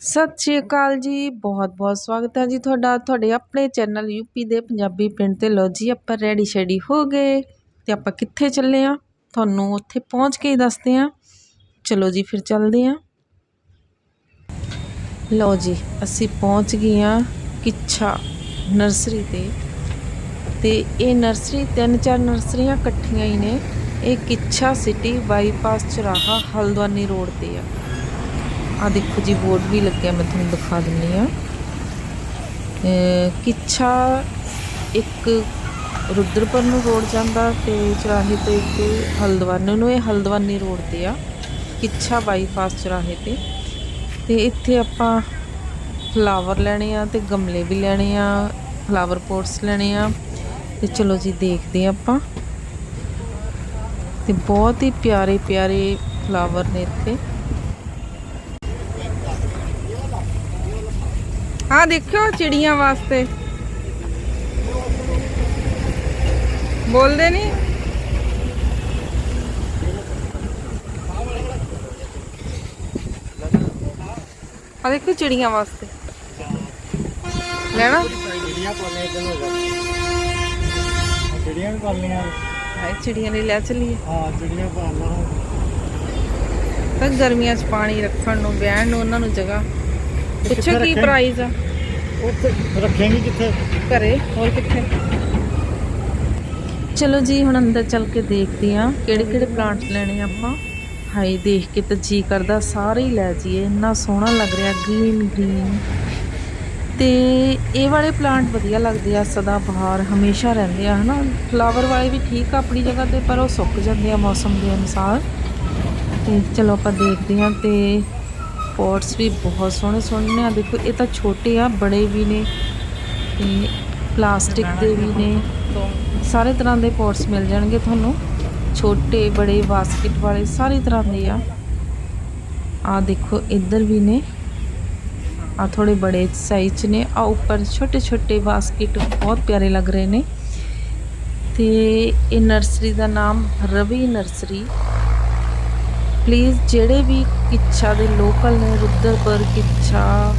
ਸਤਿ ਸ਼੍ਰੀ ਅਕਾਲ ਜੀ। ਬਹੁਤ ਬਹੁਤ ਸਵਾਗਤ ਹੈ ਜੀ ਤੁਹਾਡਾ। ਤੁਹਾਡੇ ਆਪਣੇ ਚੈਨਲ ਯੂਪੀ ਦੇ ਪੰਜਾਬੀ ਪਿੰਡ ਤੇ ਲੋ ਜੀ, ਆਪਾਂ ਰੈਡੀ ਸ਼ੈਡੀ ਹੋ ਗਏ ਤੇ ਆਪਾਂ ਕਿੱਥੇ ਚੱਲੇ ਆ ਤੁਹਾਨੂੰ ਉੱਥੇ ਪਹੁੰਚ ਕੇ ਹੀ ਦੱਸਦੇ ਆ ਚਲੋ ਜੀ, ਫਿਰ ਚੱਲਦੇ ਆ ਲਓ ਜੀ, ਅਸੀਂ ਪਹੁੰਚ ਗਏ ਆ ਕਿੱਛਾ ਨਰਸਰੀ ਤੇ। ਤੇ ਇਹ ਨਰਸਰੀ, ਤਿੰਨ ਚਾਰ ਨਰਸਰੀਆਂ ਇਕੱਠੀਆਂ ਹੀ ਨੇ। ਇਹ ਕਿੱਛਾ ਸਿਟੀ ਬਾਈਪਾਸ ਚੌਰਾਹਾ ਹਲਦਵਾਨੀ ਰੋਡ ਤੇ ਆ। ਆ ਦੇਖੋ ਜੀ, ਬੋਰਡ ਵੀ ਲੱਗਿਆ, ਮੈਂ ਤੁਹਾਨੂੰ ਦਿਖਾ ਦਿੰਨੀ ਆ। ਕਿੱਛਾ ਇੱਕ ਰੁਦਰਪੁਰ ਨੂੰ ਰੋਡ ਜਾਂਦਾ ਤੇ ਚੌਰਾਹੇ ਤੇ ਇੱਕ ਹਲਦਵਾਨੀ ਨੂੰ ਇਹ ਹਲਦਵਾਨੀ ਰੋਡ ਤੇ ਆ। ਕਿੱਛਾ ਬਾਈਪਾਸ ਚੌਰਾਹੇ ਤੇ। ਤੇ ਇੱਥੇ ਆਪਾਂ ਫਲਾਵਰ ਲੈਣੇ ਆ ਤੇ ਗਮਲੇ ਵੀ ਲੈਣੇ ਆ, ਫਲਾਵਰ ਪੋਟਸ ਲੈਣੇ ਆ। ਤੇ ਚਲੋ ਜੀ, ਦੇਖਦੇ ਆ ਆਪਾਂ। ਤੇ ਬਹੁਤ ਹੀ ਪਿਆਰੇ ਪਿਆਰੇ ਫਲਾਵਰ ਨੇ ਇੱਥੇ। ਆ ਦੇਖਿਓ ਚਿੜੀਆਂ ਵਾਸਤੇ। ਬੋਲਦੇ ਨਹੀਂ ਆ ਦੇਖੋ ਚਿੜੀਆਂ ਵਾਸਤੇ। ਲੈਣਾ? ਚਿੜੀਆਂ ਪਾਲਣੇ ਇਦਾਂ ਹੋ ਜਾ ਚਿੜੀਆਂ ਵੀ ਪਾਲਣੀਆਂ। ਹਾਏ ਚਿੜੀਆਂ ਲਈ ਲੈ ਚੱਲੀਏ। ਹਾਂ ਚਿੜੀਆਂ ਪਾਲਣਾ। ਤਾਂ ਗਰਮੀਆਂ 'ਚ ਪਾਣੀ ਰੱਖਣ ਨੂੰ ਬਹਿਣ ਨੂੰ ਉਹਨਾਂ ਨੂੰ ਜਗ੍ਹਾ। ਪੁੱਛੋ ਕੀ ਰੱਖੇ? ਪ੍ਰਾਈਸ ਆ? ਉੱਥੇ ਰੱਖੇਂਗੀ ਕਿੱਥੇ? ਘਰੇ ਹੋਰ ਕਿੱਥੇ? ਚਲੋ ਜੀ ਹੁਣ ਅੰਦਰ ਚੱਲ ਕੇ ਦੇਖਦੇ ਆ ਕਿਹੜੇ ਕਿਹੜੇ ਪਲਾਂਟ ਲੈਣੇ ਆਪਾਂ। ਹਾਈ ਦੇਖ ਕੇ ਤਾਂ ਜੀ ਕਰਦਾ ਸਾਰੇ ਹੀ ਲੈ ਜੀਏ ਇੰਨਾ ਸੋਹਣਾ ਲੱਗ ਰਿਹਾ ਗ੍ਰੀਨ ਗ੍ਰੀਨ ਤੇ ਇਹ ਵਾਲੇ ਪਲਾਂਟ ਵਧੀਆ ਲੱਗਦੇ ਆ ਸਦਾ ਬਹਾਰ ਹਮੇਸ਼ਾ ਰਹਿੰਦੇ ਆ ਹਨਾ। ਫਲਾਵਰ ਵਾਲੇ ਵੀ ਠੀਕ ਆ ਆਪਣੀ ਜਗ੍ਹਾ ਤੇ ਪਰ ਉਹ ਸੁੱਕ ਜਾਂਦੇ ਆ ਮੌਸਮ ਦੇ ਅਨੁਸਾਰ। ਤੇ ਚਲੋ ਆਪਾਂ ਦੇਖਦੇ ਆ ਤੇ ਪੋਟਸ ਵੀ ਬਹੁਤ ਸੋਹਣੇ ਸੋਹਣੇ ਨੇ। ਆ ਦੇਖੋ, ਇਹ ਤਾਂ ਛੋਟੇ ਆ, ਬੜੇ ਵੀ ਨੇ ਤੇ ਪਲਾਸਟਿਕ ਦੇ ਵੀ ਨੇ। ਸਾਰੇ ਤਰ੍ਹਾਂ ਦੇ ਪੋਟਸ ਮਿਲ ਜਾਣਗੇ ਤੁਹਾਨੂੰ। ਛੋਟੇ, ਬੜੇ ਬਾਸਕਟ ਵਾਲੇ, ਸਾਰੇ ਤਰ੍ਹਾਂ ਦੇ ਆ। ਆ ਦੇਖੋ, ਇੱਧਰ ਵੀ ਨੇ। ਆ ਥੋੜੇ ਬੜੇ ਸਾਈਜ਼ 'ਚ ਨੇ। ਆ ਉੱਪਰ ਛੋਟੇ ਛੋਟੇ ਬਾਸਕਟ ਬਹੁਤ ਪਿਆਰੇ ਲੱਗ ਰਹੇ ਨੇ। ਤੇ ਇਹ ਨਰਸਰੀ ਦਾ ਨਾਮ ਰਵੀ ਨਰਸਰੀ ਪਲੀਜ਼ ਜਿਹੜੇ ਵੀ ਕਿੱਛਾ ਦੇ ਲੋਕਲ ਨੇ ਰੁद्रਪੁਰ ਕਿੱਛਾ,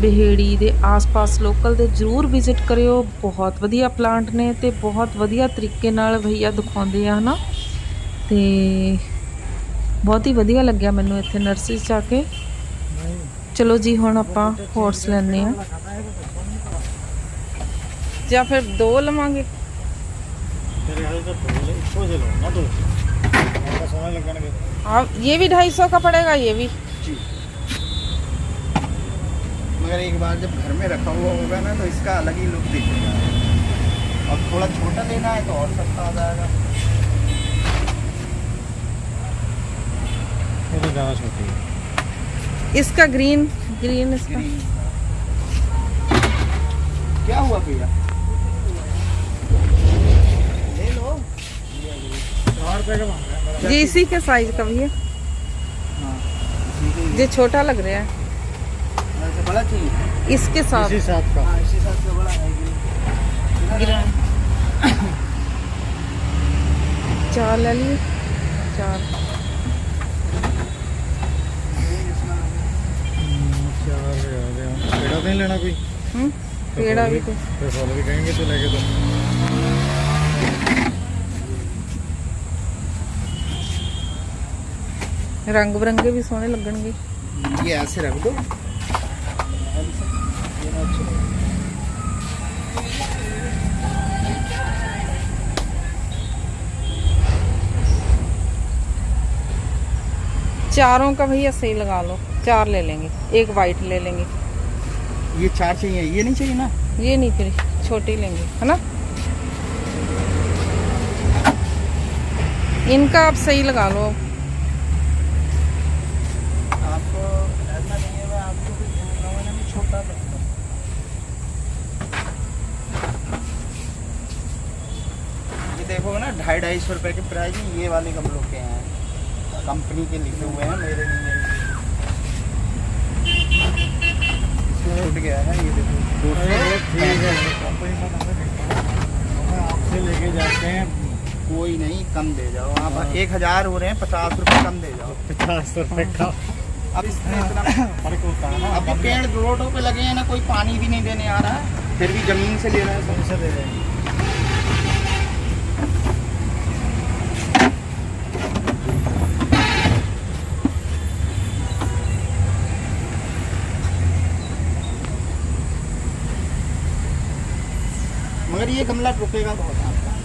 ਬਿਹੇੜੀ ਦੇ ਆਸ-ਪਾਸ ਲੋਕਲ ਦੇ, ਜਰੂਰ ਵਿਜ਼ਿਟ ਕਰਿਓ। ਬਹੁਤ ਵਧੀਆ ਪਲਾਂਟ ਨੇ ਤੇ ਬਹੁਤ ਵਧੀਆ ਤਰੀਕੇ ਨਾਲ ਭਈਆ ਦਿਖਾਉਂਦੇ ਆ, ਹਨਾ? ਤੇ ਬਹੁਤ ਹੀ ਵਧੀਆ ਲੱਗਿਆ ਮੈਨੂੰ ਇੱਥੇ ਨਰਸਰੀ 'ਚ ਆ ਕੇ। ਚਲੋ ਜੀ, ਹੁਣ ਆਪਾਂ ਹੋਰਸ ਲੈਣੇ ਆ ਜਾਂ ਫਿਰ ਦੋ ਲਵਾਂਗੇ। ਤੇਰੇ ਹਾਲੇ ਤਾਂ ਤੋਲ ਇੱਕੋ ਜਿਹੇ ਲਾਉਣਾ ਤੂੰ ਆਪਾਂ ਸੋਹਣੇ ਲੱਗਣਗੇ। हाँ ये भी ढाई सौ का पड़ेगा ये भी। जी। मगर एक बार जब घर में रखा हुआ होगा ना तो इसका अलग ही लुक दिखेगा। और थोड़ा छोटा लेना है तो और सस्ता आ जाएगा। ये तो ज़्यादा छोटी है। इसका ग्रीन ग्रीन इसका। ग्रीन। क्या हुआ भैया? ले लो सौ रुपये का मांगा। ये इसी के साइज़ का भैया। ये छोटा लग रहा है। बड़ा चाहिए। इसके साथ। इसी साथ का। चार ले लिए। चार। हम्म, लेना कोई? हम्म पेड़ा भी तो। कोई फल भी कहेंगे तो लेके दो। रंग बिरंगे भी सोने लगणगे ये ऐसे रख दो। चारों का भैया सही लगा लो। चार ले लेंगे एक वाइट ले लेंगे। ये चार चाहिए ये नहीं चाहिए ना? ये नहीं फिर छोटी लेंगे है ना? इनका आप सही लगा लो आपको ऐसा नहीं है मैं आपको भी बोल रहा हूँ ना मैं छोटा रखता हूँ ये देखो ना ढाई ढाई सौ रुपए के प्राइस में ये वाले गमलों के हैं। कंपनी के लिखे हुए हैं मेरे है इसमें टूट गया है ये देखो। है। है। आपसे लेके जाते हैं। कोई नहीं कम दे जाओ। आप एक हज़ार हो रहे हैं पचास रुपए कम दे जाओ। पचास रुपए का। अब इसमें इतना फ़र्क होता है पेड़ रोडों पे लगे हैं ना कोई पानी भी नहीं देने आ रहा। है फिर भी ज़मीन से ले रहा है। सब पैसे दे रहे हैं। ये गमला रुकेगा बहुत आपका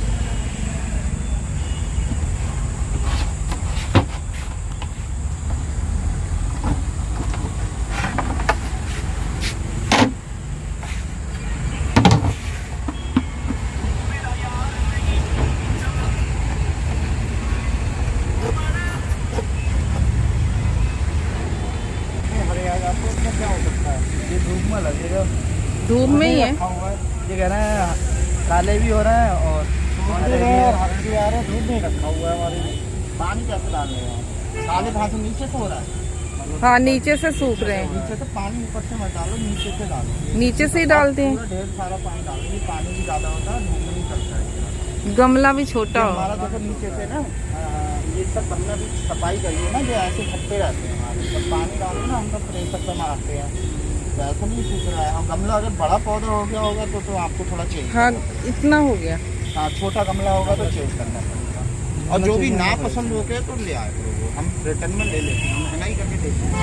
नहीं, हरियाणा आपको इसमें क्या हो सकता है ये धूप में लगेगा धूप में ही है रखा हुआ है ये कह रहे हैं काले भी हो रहे हैं और हरे भी और हरे भी आ रहे हैं नहीं रखा हुआ है हमारे पानी कैसे डाल रहे हैं काले घास नीचे से हो रहा है। हाँ नीचे से सूख रहे हैं। नीचे से पानी ऊपर से मत डालो नीचे से डालो। नीचे से ही डालते हैं। ढेर सारा पानी डालो ये पानी भी ज़्यादा होता है धूप नहीं चलता है। गमला भी छोटा हो। हमारा देखो नीचे से ना ये सब बनना भी सफ़ाई करिए ना जो ऐसे खट्टे रहते हैं हमारे पानी डालो ना हम सब प्रेशर पे मारते हैं। सकता ऐसा नहीं सूख रहा है। हम गमला अगर बड़ा पौधा हो गया होगा तो, तो आपको थोड़ा चेंज हाँ इतना हो गया। हाँ छोटा गमला होगा तो चेंज करना पड़ेगा। और जो भी नापसंद हो गया तो ले आए हम रिटर्न में ले लेते हैं महँगा ही करके देते हैं।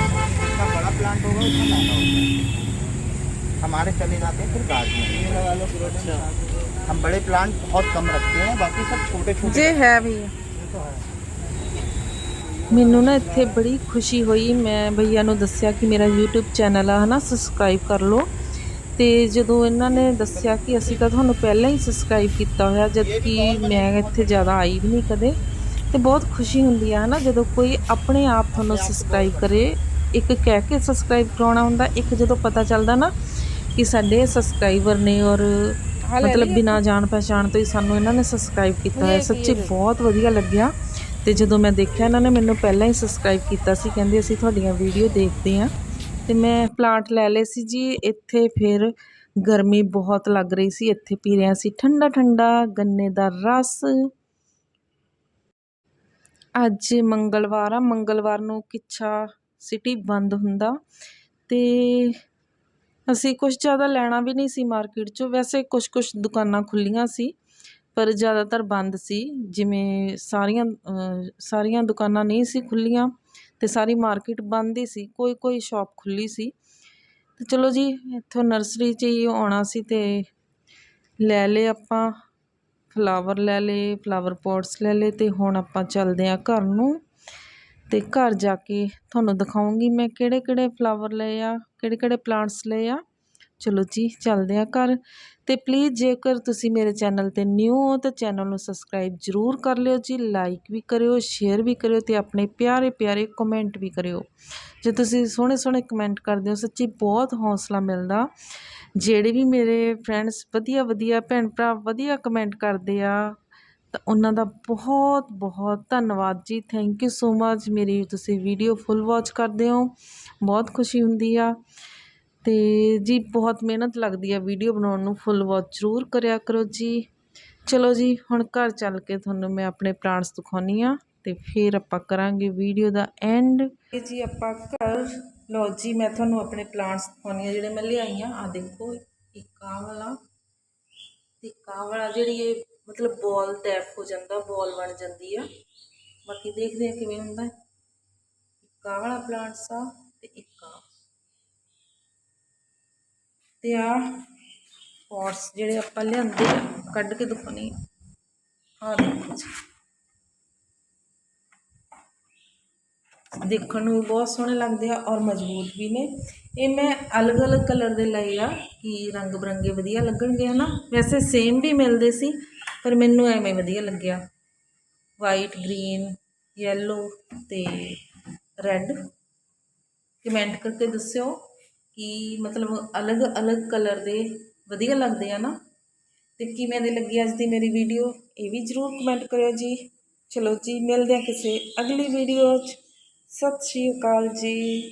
इतना बड़ा प्लांट होगा उतना महँगा होगा। हमारे चले जाते हैं फिर गार्ड हम बड़े प्लांट बहुत कम रखते हैं बाकी सब छोटे छोटे ये है। भैया। तो ਮੈਨੂੰ ਨਾ ਇੱਥੇ ਬੜੀ ਖੁਸ਼ੀ ਹੋਈ। ਮੈਂ ਭਈਆ ਨੂੰ ਦੱਸਿਆ ਕਿ ਮੇਰਾ YouTube ਚੈਨਲ ਆ ਹਨਾ ਸਬਸਕ੍ਰਾਈਬ ਕਰ ਲਓ। ਤੇ ਜਦੋਂ ਇਹਨਾਂ ਨੇ ਦੱਸਿਆ ਕਿ ਅਸੀਂ ਤਾਂ ਤੁਹਾਨੂੰ ਪਹਿਲਾਂ ਹੀ ਸਬਸਕ੍ਰਾਈਬ ਕੀਤਾ ਹੋਇਆ ਜਦ ਕਿ ਮੈਂ ਇੱਥੇ ਜ਼ਿਆਦਾ ਆਈ ਵੀ ਨਹੀਂ ਕਦੇ ਤੇ ਬਹੁਤ ਖੁਸ਼ੀ ਹੁੰਦੀ ਆ ਹਨਾ ਜਦੋਂ ਕੋਈ ਆਪਣੇ ਆਪ ਤੁਹਾਨੂੰ ਸਬਸਕ੍ਰਾਈਬ ਕਰੇ। ਇੱਕ ਕਹਿ ਕੇ ਸਬਸਕ੍ਰਾਈਬ ਕਰਾਉਣਾ ਹੁੰਦਾ ਇੱਕ ਜਦੋਂ ਪਤਾ ਚੱਲਦਾ ਨਾ ਕਿ ਸਾਡੇ ਸਬਸਕ੍ਰਾਈਬਰ ਨੇ ਔਰ ਮਤਲਬ ਬਿਨਾਂ ਜਾਣ ਪਛਾਣ ਤੋਂ ਹੀ ਸਾਨੂੰ ਇਹਨਾਂ ਨੇ ਸਬਸਕ੍ਰਾਈਬ ਕੀਤਾ ਹੈ ਸੱਚੀ ਬਹੁਤ ਵਧੀਆ ਲੱਗਿਆ। ਤੇ ਜਦੋਂ ਮੈਂ ਦੇਖਿਆ, ਇਹਨਾਂ ਨੇ ਮੈਨੂੰ ਪਹਿਲਾਂ ਹੀ ਸਬਸਕ੍ਰਾਈਬ ਕੀਤਾ ਸੀ, ਕਹਿੰਦੇ ਅਸੀਂ ਤੁਹਾਡੀਆਂ ਵੀਡੀਓ ਦੇਖਦੇ ਹਾਂ। ਤੇ ਮੈਂ ਪਲਾਂਟ ਲੈ ਲਏ ਸੀ ਜੀ, ਇੱਥੇ ਫਿਰ ਗਰਮੀ ਬਹੁਤ ਲੱਗ ਰਹੀ ਸੀ, ਇੱਥੇ ਪੀ ਰਿਹਾ ਸੀ ਠੰਡਾ ਠੰਡਾ ਗੰਨੇ ਦਾ ਰਸ। ਅੱਜ ਮੰਗਲਵਾਰ ਆ, ਮੰਗਲਵਾਰ ਨੂੰ ਕਿੱਛਾ ਸਿਟੀ ਬੰਦ ਹੁੰਦਾ ਤੇ ਅਸੀਂ ਕੁਝ ਜ਼ਿਆਦਾ ਲੈਣਾ ਵੀ ਨਹੀਂ ਸੀ ਮਾਰਕੀਟ 'ਚੋਂ, ਵੈਸੇ ਕੁਝ ਕੁਝ ਦੁਕਾਨਾਂ ਖੁੱਲੀਆਂ ਸੀ। ਪਰ ਜ਼ਿਆਦਾਤਰ ਬੰਦ ਸੀ। ਜਿਵੇਂ ਸਾਰੀਆਂ ਸਾਰੀਆਂ ਦੁਕਾਨਾਂ ਨਹੀਂ ਸੀ ਖੁੱਲ੍ਹੀਆਂ ਅਤੇ ਸਾਰੀ ਮਾਰਕੀਟ ਬੰਦ ਹੀ ਸੀ। ਕੋਈ ਕੋਈ ਸ਼ੋਪ ਖੁੱਲ੍ਹੀ ਸੀ। ਅਤੇ ਚਲੋ ਜੀ, ਇੱਥੋਂ ਨਰਸਰੀ 'ਚ ਹੀ ਆਉਣਾ ਸੀ ਅਤੇ ਲੈ ਲਏ ਆਪਾਂ। ਫਲਾਵਰ ਲੈ ਲਏ, ਫਲਾਵਰ ਪੋਟਸ ਲੈ ਲਏ ਅਤੇ ਹੁਣ ਆਪਾਂ ਚੱਲਦੇ ਹਾਂ ਘਰ ਨੂੰ ਅਤੇ ਘਰ ਜਾ ਕੇ ਤੁਹਾਨੂੰ ਦਿਖਾਉਂਗੀ ਮੈਂ ਕਿਹੜੇ ਕਿਹੜੇ ਫਲਾਵਰ ਲਏ ਆ ਕਿਹੜੇ ਕਿਹੜੇ ਪਲਾਂਟਸ ਲਏ ਆ। ਚਲੋ ਜੀ, ਚੱਲਦੇ ਆ ਘਰ। ਤੇ ਪਲੀਜ਼ ਜੇਕਰ ਤੁਸੀਂ ਮੇਰੇ ਚੈਨਲ ਤੇ ਨਿਊ ਹੋ, ਤਾਂ ਚੈਨਲ ਨੂੰ ਸਬਸਕ੍ਰਾਈਬ ਜਰੂਰ ਕਰ ਲਿਓ ਜੀ ਲਾਈਕ ਵੀ ਕਰਿਓ ਸ਼ੇਅਰ ਵੀ ਕਰਿਓ ਤੇ ਆਪਣੇ ਪਿਆਰੇ ਪਿਆਰੇ ਕਮੈਂਟ ਵੀ ਕਰਿਓ। ਜੇ ਤੁਸੀਂ ਸੋਹਣੇ ਸੋਹਣੇ ਕਮੈਂਟ ਕਰਦੇ ਹੋ, ਸੱਚੀ ਬਹੁਤ ਹੌਸਲਾ ਮਿਲਦਾ। ਜਿਹੜੇ ਵੀ ਮੇਰੇ ਫਰੈਂਡਸ ਵਧੀਆ ਵਧੀਆ ਭੈਣ ਭਰਾ ਵਧੀਆ ਕਮੈਂਟ ਕਰਦੇ ਆ, ਤਾਂ ਉਹਨਾਂ ਦਾ ਬਹੁਤ ਬਹੁਤ ਧੰਨਵਾਦ ਜੀ। ਥੈਂਕ ਯੂ ਸੋ ਮਚ ਮੇਰੀ ਤੁਸੀਂ ਵੀਡੀਓ ਫੁੱਲ ਵਾਚ ਕਰਦੇ ਹੋ। ਬਹੁਤ ਖੁਸ਼ੀ ਹੁੰਦੀ ਆ। ਅਤੇ ਜੀ ਬਹੁਤ ਮਿਹਨਤ ਲੱਗਦੀ ਆ ਵੀਡੀਓ ਬਣਾਉਣ ਨੂੰ, ਫੁੱਲ ਵਾਚ ਜ਼ਰੂਰ ਕਰਿਆ ਕਰੋ ਜੀ। ਚਲੋ ਜੀ, ਹੁਣ ਘਰ ਚੱਲ ਕੇ ਤੁਹਾਨੂੰ ਮੈਂ ਆਪਣੇ ਪਲਾਂਟਸ ਦਿਖਾਉਣੀ ਆ ਅਤੇ ਫਿਰ ਆਪਾਂ ਕਰਾਂਗੇ ਵੀਡੀਓ ਦਾ ਐਂਡ। ਜੀ ਆਪਾਂ ਘਰ, ਲਓ ਜੀ, ਮੈਂ ਤੁਹਾਨੂੰ ਆਪਣੇ ਪਲਾਂਟਸ ਦਿਖਾਉਣੀ ਆ ਜਿਹੜੇ ਮੈਂ ਲਿਆਈ ਆ। ਆ ਦੇਖੋ, ਇੱਕ ਆਹ ਵਾਲਾ ਤੇ ਆਹ ਵਾਲਾ ਜਿਹੜੀ ਇਹ ਮਤਲਬ ਬੋਲ ਟੈਪ ਹੋ ਜਾਂਦਾ ਬੋਲ ਬਣ ਜਾਂਦੀ ਆ। ਬਾਕੀ ਦੇਖਦੇ ਆ ਕਿਵੇਂ ਹੁੰਦਾ। ਇੱਕ ਵਾਲਾ ਪਲਾਂਟਸ ਆ ਤੇ ਇੱਕ ਆ ਤੇ ਆ ਪੋਟਸ ਜਿਹੜੇ ਆਪਾਂ ਲਿਆਂਦੇ ਆ, ਕੱਢ ਕੇ ਦਿਖਾਉਣੀ ਆ ਦੇਖੋ ਦੇਖਣ ਨੂੰ ਵੀ ਬਹੁਤ ਸੋਹਣੇ ਲੱਗਦੇ ਆ ਔਰ ਮਜ਼ਬੂਤ ਵੀ ਨੇ। ਇਹ ਮੈਂ ਅਲੱਗ-ਅਲੱਗ ਕਲਰ ਦੇ ਲਏ ਆ ਕਿ ਰੰਗ ਬਰੰਗੇ ਵਧੀਆ ਲੱਗਣਗੇ ਹਨਾ? ਵੈਸੇ ਸੇਮ ਵੀ ਮਿਲਦੇ ਸੀ ਪਰ ਮੈਨੂੰ ਐਵੇਂ ਵਧੀਆ ਲੱਗਿਆ। ਵਾਈਟ ਗ੍ਰੀਨ ਯੈਲੋ ਤੇ ਰੈੱਡ ਕਮੈਂਟ ਕਰਕੇ ਦੱਸਿਓ। ਕਿ ਮਤਲਬ ਅਲੱਗ-ਅਲੱਗ ਕਲਰ ਦੇ ਵਧੀਆ ਲੱਗਦੇ ਆ ਨਾ। ਤੇ ਕਿਵੇਂ ਦੀ ਲੱਗੀ ਅੱਜ ਦੀ ਮੇਰੀ ਵੀਡੀਓ ਇਹ ਵੀ ਜਰੂਰ ਕਮੈਂਟ ਕਰਿਓ ਜੀ। ਚਲੋ ਜੀ, ਮਿਲਦੇ ਹਾਂ ਕਿਸੇ ਅਗਲੀ ਵੀਡੀਓ 'ਚ। ਸਤਿ ਸ਼੍ਰੀ ਅਕਾਲ ਜੀ।